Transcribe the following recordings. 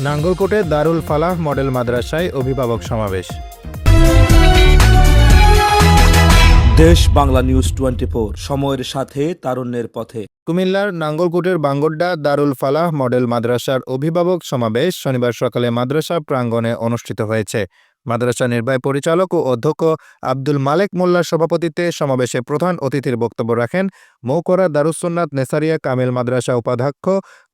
নাঙ্গলকোটে দারুল Falah model মাদ্রাসায় অভিভাবক সমাবেশ। দেশ বাংলা নিউজ টোয়েন্টি সময়ের সাথে তারুণ্যের পথে। কুমিল্লার নাঙ্গলকোটের বাঙ্গড্ডা দারুল ফালাহ মডেল মাদ্রাসার অভিভাবক সমাবেশ শনিবার সকালে মাদ্রাসা প্রাঙ্গণে অনুষ্ঠিত হয়েছে। মাদ্রাসা নির্বাহী পরিচালক ও অধ্যক্ষ আব্দুল মালেক মোল্লার সভাপতিত্বে সমাবেশে প্রধান অতিথির বক্তব্য রাখেন মৌকরা দারুসন্নাত নেসারিয়া কামেল মাদ্রাসা উপাধ্যক্ষ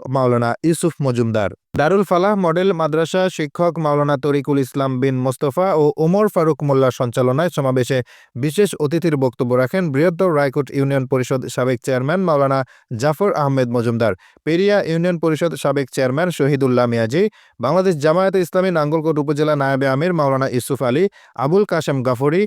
মাওলানা ইউসুফ মজুমদার। দারুল ফালাহ মডেল মাদ্রাসা শিক্ষক মাওলানা তরিকুল ইসলাম বিন মোস্তফা ও ওমর ফারুক মোল্লার সঞ্চালনায় সমাবেশে বিশেষ অতিথির বক্তব্য রাখেন বৃহত্তর রায়কোট ইউনিয়ন পরিষদ সাবেক চেয়ারম্যান মাওলানা জাফর আহমেদ মজুমদার, পেরিয়া ইউনিয়ন পরিষদ সাবেক চেয়ারম্যান শহীদুল্লাহ মিয়াজি, বাংলাদেশ জামায়াতে ইসলামী নাঙ্গলকোট উপজেলা নায়াবে আমির Maulana Yusuf Ali, Abul Kashem Gafri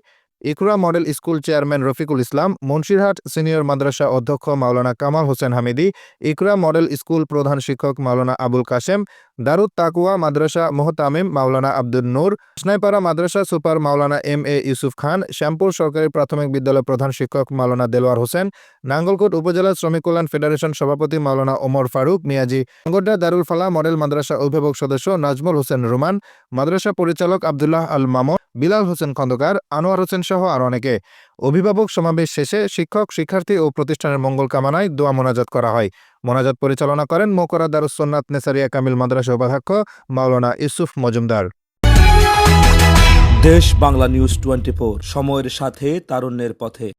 Iqra model school chairman Rafiqul Islam, Munshirhat senior মাদ্রাসা অধ্যক্ষ মাওলানা কামাল হোসেন হামিদি, ইকরা মডেল স্কুল প্রধান শিক্ষক মাওলানা আবুল কাশেম, দারুদ তাকুয়া মাদ্রাসা মোহতামিম মাওলানা আব্দুল নূর স্নাইপাড়া মাদ্রাসা super Maulana M A Yusuf Khan, Shyampur সরকারি প্রাথমিক বিদ্যালয় প্রধান শিক্ষক মাওলানা দেলোয়ার হোসেন, নাঙ্গলকোট উপজেলা শ্রমিক কল্যাণ ফেডারেশন সভাপতি মাওলানা ওমর ফারুক মিয়াজি নাঙ্গলডা দারুল ফালা মডেল মাদ্রাসা অভিভাবক সদস্য নাজমুল হোসেন রুমান, মাদ্রাসা পরিচালক আবদুল্লাহ আল মামুন বিলাল হোসেন খন্দকার, আনোয়ার হোসেন সহ আর অনেকে। অভিভাবক সমাবেশ শেষে শিক্ষক, শিক্ষার্থী ও প্রতিষ্ঠানের মঙ্গল কামনায় দোয়া মোনাজাত করা হয়। মোনাজাত পরিচালনা করেন মোকরা দারুসন্নাথ নেসারিয়া কামিল মাদ্রাসা উপাধ্যক্ষ মাওলানা ইউসুফ মজুমদার। দেশ বাংলা নিউজ টোয়েন্টি সময়ের সাথে, তারুণ্যের পথে।